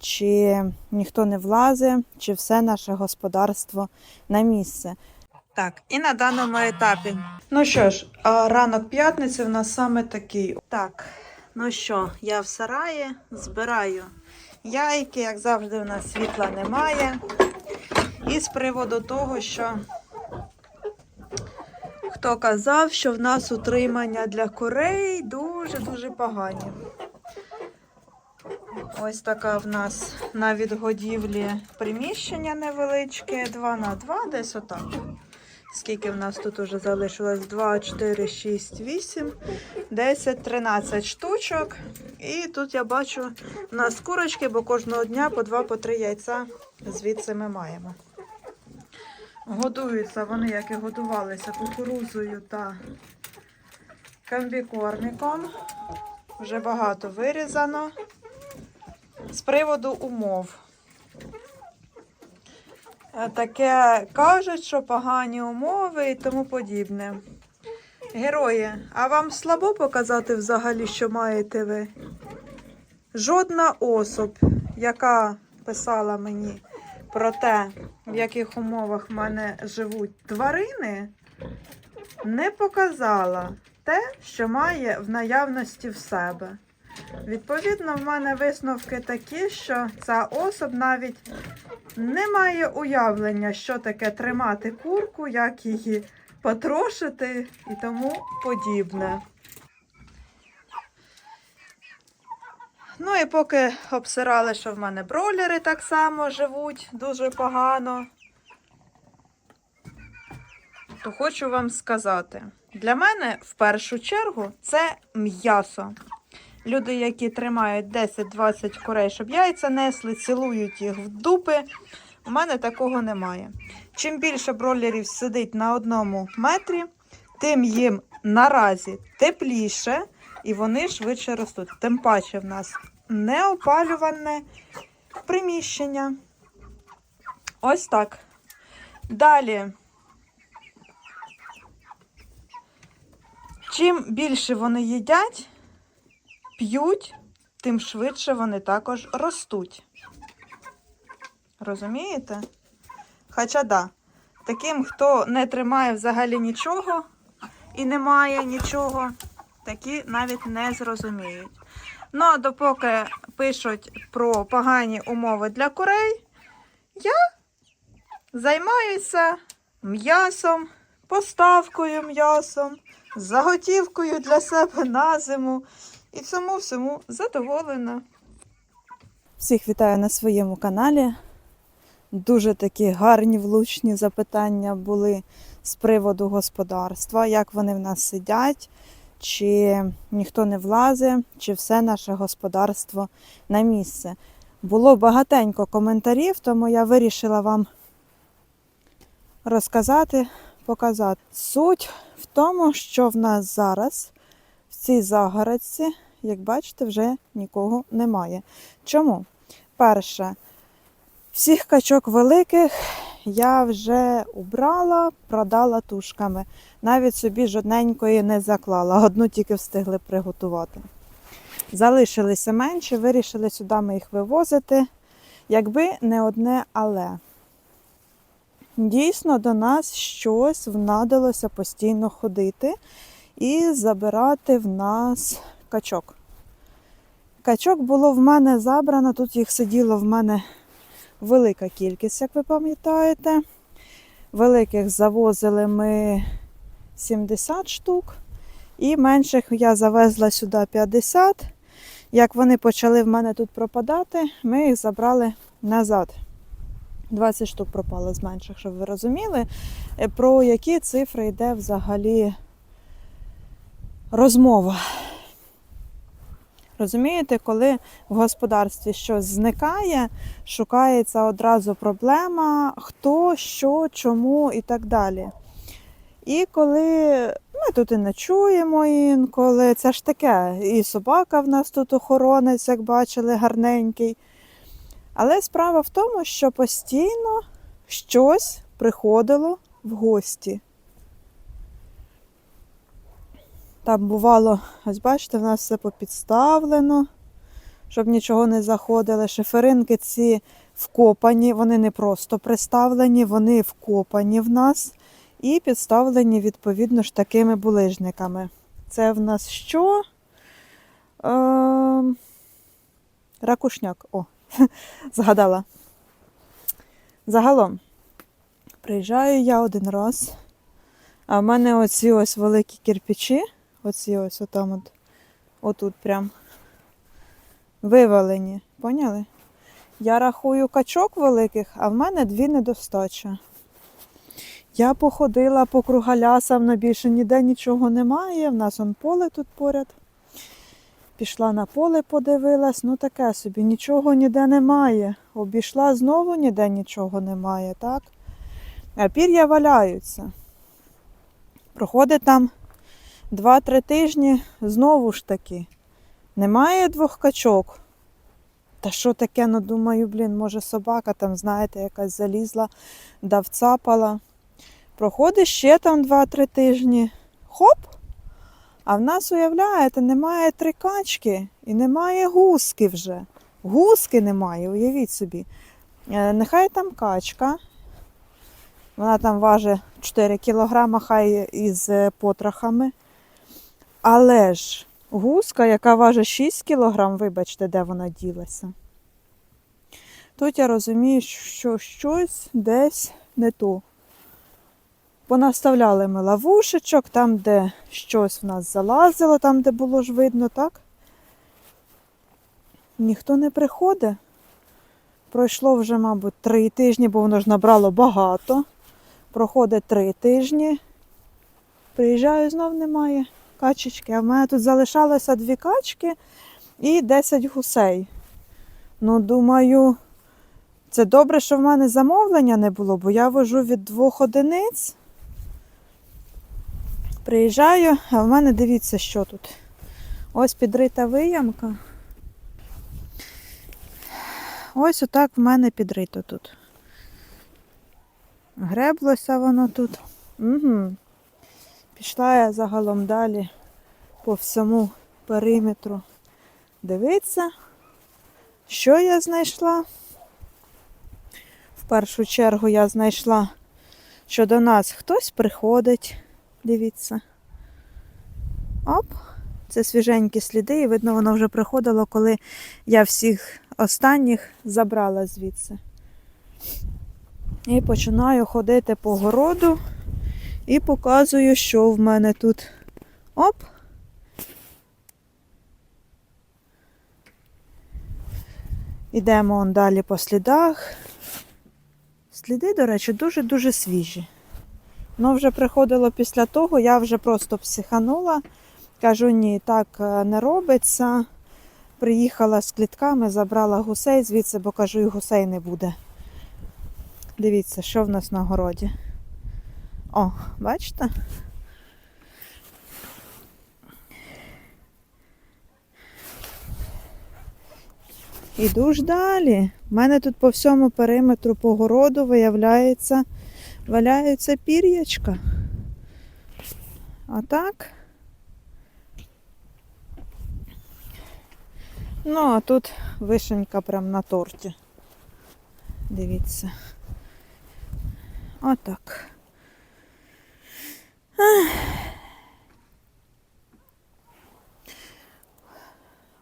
чи ніхто не влазить, чи все наше господарство на місце. Так, і на даному етапі. Ну що ж, а ранок п'ятниці в нас саме такий. Так, ну що, я в сараї збираю яйки, як завжди, у нас світла немає. І з приводу того, що хто казав, що в нас утримання для курей дуже-дуже погані. Ось така в нас на відгодівлі приміщення невеличке, 2 на 2, десь отак. Скільки в нас тут уже залишилось? 2, 4, 6, 8, 10, 13 штучок. І тут я бачу у нас курочки, бо кожного дня по 2 по 3 яйця звідси ми маємо. Годуються вони, як і годувалися, кукурузою та комбікорміком. Вже багато вирізано. З приводу умов. Е, Таке кажуть, що погані умови і тому подібне. Герої, а вам слабо показати взагалі, що маєте ви? Жодна особь, яка писала мені про те, в яких умовах в мене живуть тварини, не показала те, що має в наявності в себе. Відповідно, в мене висновки такі, що ця особа навіть не має уявлення, що таке тримати курку, як її потрошити і тому подібне. Ну і поки обсирали, що в мене бройлери так само живуть дуже погано, то хочу вам сказати: для мене в першу чергу це м'ясо. Люди, які тримають 10-20 курей, щоб яйця несли, цілують їх в дупи. У мене такого немає. Чим більше бройлерів сидить на одному метрі, тим їм наразі тепліше і вони швидше ростуть. Тим паче в нас неопалюване приміщення. Ось так. Далі. Чим більше вони їдять, п'ють, тим швидше вони також ростуть. Розумієте? Хоча да, таким, хто не тримає взагалі нічого і не має нічого, такі навіть не зрозуміють. Ну, а допоки пишуть про погані умови для курей, я займаюся м'ясом, поставкою м'ясом, заготівкою для себе на зиму. І цьому всьому задоволена. Всіх вітаю на своєму каналі. Дуже такі гарні влучні запитання були з приводу господарства, як вони в нас сидять, чи ніхто не влазить, чи все наше господарство на місце. Було багатенько коментарів, тому я вирішила вам розказати, показати. Суть в тому, що в нас зараз цій загородці, як бачите, вже нікого немає. Чому? Перше, всіх качок великих я вже убрала, продала тушками. Навіть собі жодненької не заклала, одну тільки встигли приготувати. Залишилися менші, вирішили сюди ми їх вивозити, якби не одне але. Дійсно, до нас щось внадилося постійно ходити і забирати в нас качок. Качок було в мене забрано, тут їх сиділо в мене велика кількість, як ви пам'ятаєте. Великих завозили ми 70 штук, і менших я завезла сюди 50. Як вони почали в мене тут пропадати, ми їх забрали назад. 20 штук пропало з менших, щоб ви розуміли, е, про які цифри йде взагалі розмова. Розумієте, коли в господарстві щось зникає, шукається одразу проблема, хто, що, чому і так далі. І коли ми тут і ночуємо інколи, це ж таке, і собака в нас тут охоронець, як бачили, гарненький. Але справа в тому, що постійно щось приходило в гості. Там бувало, ось бачите, в нас все попідставлено. щоб нічого не заходило. Шиферинки ці вкопані, вони не просто приставлені, вони вкопані в нас і підставлені відповідно ж такими булижниками. Це в нас що? Ем, Ракушняк. О, згадала. Загалом, приїжджаю я один раз, а в мене оці ось великі кирпичі, оці ось отам от, отут прям вивалені. Поняли? Я рахую качок великих, а в мене дві недостача. Я походила по кругалясам, але більше ніде нічого немає. В нас он поле тут поряд. Пішла на поле, подивилась, ну таке собі, нічого ніде немає. Обійшла знову ніде нічого немає, так? А пір'я валяються. Проходить там 2-3 тижні, знову ж таки. Немає двох качок. Та що таке, ну думаю, блін, може собака там, знаєте, якась залізла, да вцапала. Проходить ще там 2-3 тижні. Хоп! А в нас, уявляєте, немає три качки і немає гуски вже. Гуски немає, уявіть собі. Е, Нехай там качка. Вона там важить 4 кілограма, хай із е, потрохами. Але ж гуска, яка важить 6 кілограм, вибачте, де вона ділася. Тут я розумію, що щось десь не то. Понаставляли ми ловушечок, там, де щось в нас залазило, там, де було ж видно, так? Ніхто не приходить. Пройшло вже, мабуть, три тижні, бо воно ж набрало багато. Проходить три тижні. Приїжджаю, знов немає качечки. А в мене тут залишалося дві качки і 10 гусей. Ну, думаю, це добре, що в мене замовлення не було, бо я вожу від двох одиниць. Приїжджаю, а в мене дивіться, що тут. Ось підрита виямка. Ось отак в мене підрито тут. Греблося воно тут. Угу. Пішла я загалом далі по всьому периметру. Дивіться, що я знайшла. В першу чергу я знайшла, що до нас хтось приходить. Дивіться. Оп, це свіженькі сліди, і видно, воно вже приходило, коли я всіх останніх забрала звідси. І починаю ходити по городу і показую, що в мене тут. Оп. Ідемо он далі по слідах. Сліди, до речі, дуже-дуже свіжі. Ну, вже приходило після того, я вже просто психанула. Кажу, ні, так е, не робиться. Приїхала з клітками, забрала гусей звідси, бо кажу, і гусей не буде. Дивіться, що в нас на городі. О, бачите? Іду ж далі. У мене тут по всьому периметру по городу виявляється, валяються пір'ячка. А так. Ну, а тут вишенька прям на торті. Дивіться. Отак.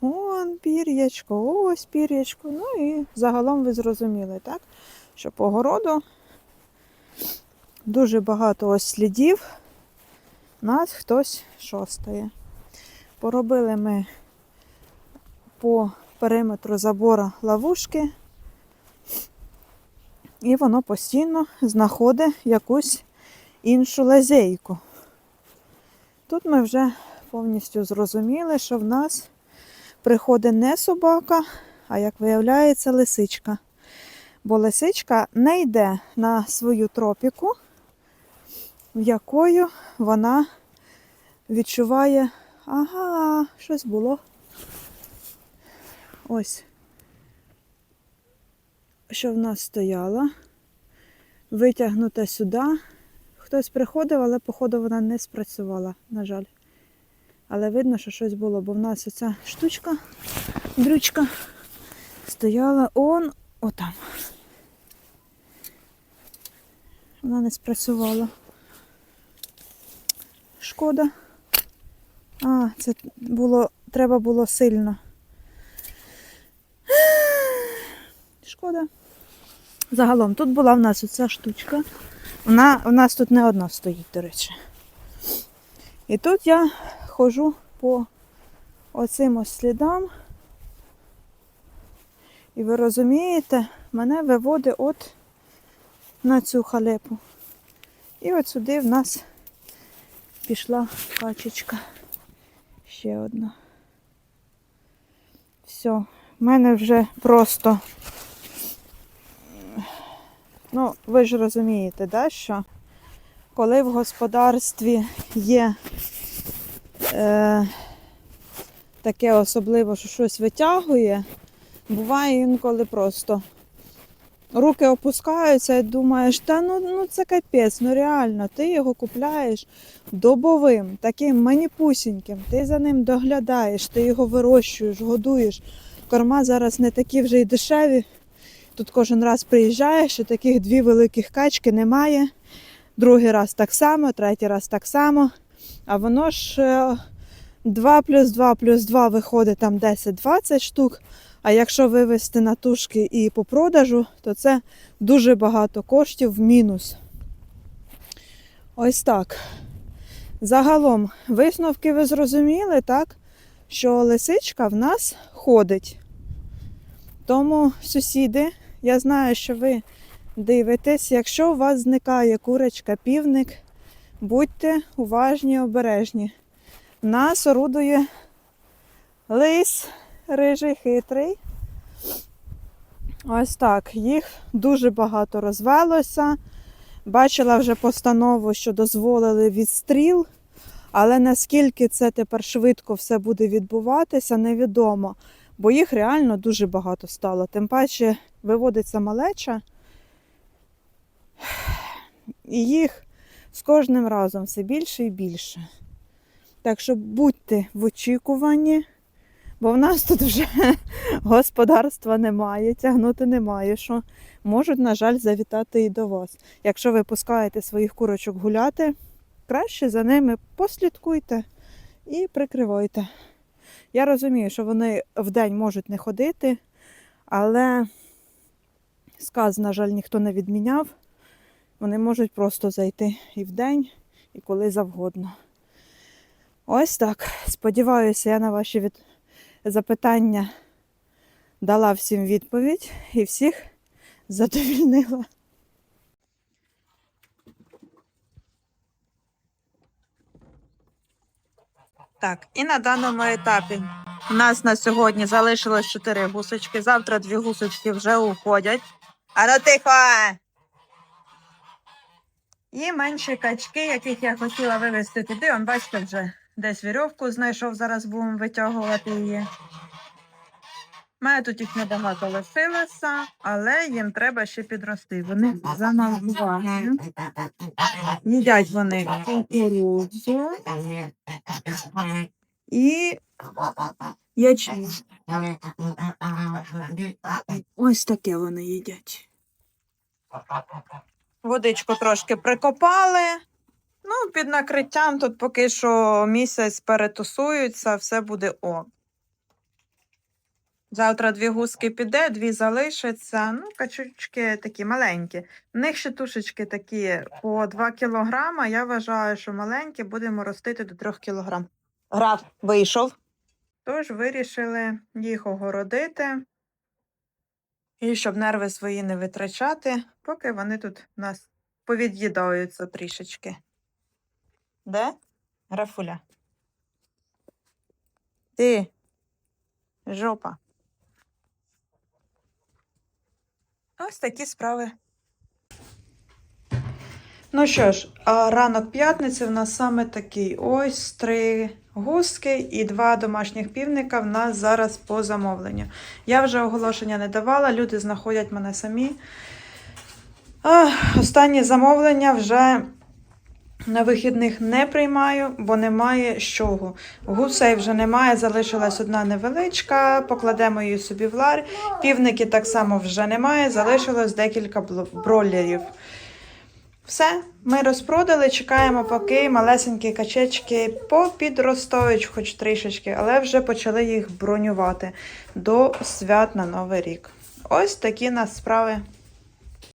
Вон пір'ячко, ось пір'ячко. Ну і загалом ви зрозуміли, так? Що по городу дуже багато ось слідів. Нас хтось шостає. Поробили ми по периметру забора ловушки, і воно постійно знаходить якусь іншу лазейку. Тут ми вже повністю зрозуміли, що в нас приходить не собака, а як виявляється, лисичка. Бо лисичка не йде на свою тропіку, в якою вона відчуває, ага, щось було. Ось, що в нас стояло. Витягнута сюди. Хтось приходив, але, походу, вона не спрацювала, на жаль. Але видно, що щось було, бо в нас оця штучка Дрючка стояла он отам. Вона не спрацювала. Шкода. А, це було, треба було сильно. Шкода. Загалом, тут була в нас оця штучка. Вона, у нас тут не одна стоїть, до речі. І тут я ходжу по оцим ось слідам. І ви розумієте, мене виводить от на цю халепу. І от сюди в нас пішла качечка. Ще одна. Все, в мене вже просто. Ну, ви ж розумієте, да, що коли в господарстві є е, таке особливо, що щось витягує, буває інколи просто руки опускаються і думаєш, та ну, ну це капець, ну реально, ти його купляєш добовим, таким маніпусіньким, ти за ним доглядаєш, ти його вирощуєш, годуєш. Корма зараз не такі вже й дешеві. Тут кожен раз приїжджаєш, і таких дві великих качки немає. Другий раз так само, третій раз так само. А воно ж е, 2 плюс 2 плюс 2 виходить там 10-20 штук. А якщо вивести на тушки і по продажу, то це дуже багато коштів в мінус. Ось так. Загалом, висновки ви зрозуміли, так? Що лисичка в нас ходить. Тому, сусіди, я знаю, що ви дивитесь, якщо у вас зникає курочка, півник, будьте уважні, обережні. Нас орудує лис рижий, хитрий. Ось так. Їх дуже багато розвелося. Бачила вже постанову, що дозволили відстріл, але наскільки це тепер швидко все буде відбуватися, невідомо. Бо їх реально дуже багато стало. Тим паче виводиться малеча, і їх з кожним разом все більше і більше. Так що будьте в очікуванні, бо в нас тут вже господарства немає, тягнути немає, що можуть, на жаль, завітати і до вас. Якщо ви пускаєте своїх курочок гуляти, краще за ними послідкуйте і прикривайте. Я розумію, що вони вдень можуть не ходити, але сказ, на жаль, ніхто не відміняв. Вони можуть просто зайти і вдень, і коли завгодно. Ось так. Сподіваюся, я на ваші від... запитання дала всім відповідь і всіх задовільнила. Так, і на даному етапі у нас на сьогодні залишилось 4 гусочки. Завтра дві гусочки вже уходять. А ну тихо! І менші качки, яких я хотіла вивезти туди. Он, бачите, вже десь вірьовку знайшов, зараз будемо витягувати її. У мене тут їх небагато лишилося, але їм треба ще підрости. Вони замалкувані. Їдять вони кукурудзу і ячмінь. Ось таке вони їдять. Водичку трошки прикопали. Ну, під накриттям тут поки що місяць перетусуються, все буде о. Завтра дві гуски піде, дві залишаться. Ну, качучки такі маленькі. В них ще тушечки такі по 2 кілограма. Я вважаю, що маленькі будемо ростити до 3 кілограм. Граф вийшов. Тож вирішили їх огородити. І щоб нерви свої не витрачати, поки вони тут у нас повід'їдаються трішечки. Де? Графуля. Ти. Жопа. Ось такі справи. Ну що ж, а ранок п'ятниці в нас саме такий. Ось три гуски і два домашніх півника в нас зараз по замовленню. Я вже оголошення не давала, люди знаходять мене самі. А, останнє замовлення вже На вихідних не приймаю, бо немає з чого. Гусей вже немає, залишилась одна невеличка, покладемо її собі в лар. Півники так само вже немає, залишилось декілька бройлерів. Все, ми розпродали, чекаємо, поки малесенькі качечки попідростають, хоч трішечки, але вже почали їх бронювати до свят на Новий рік. Ось такі нас справи.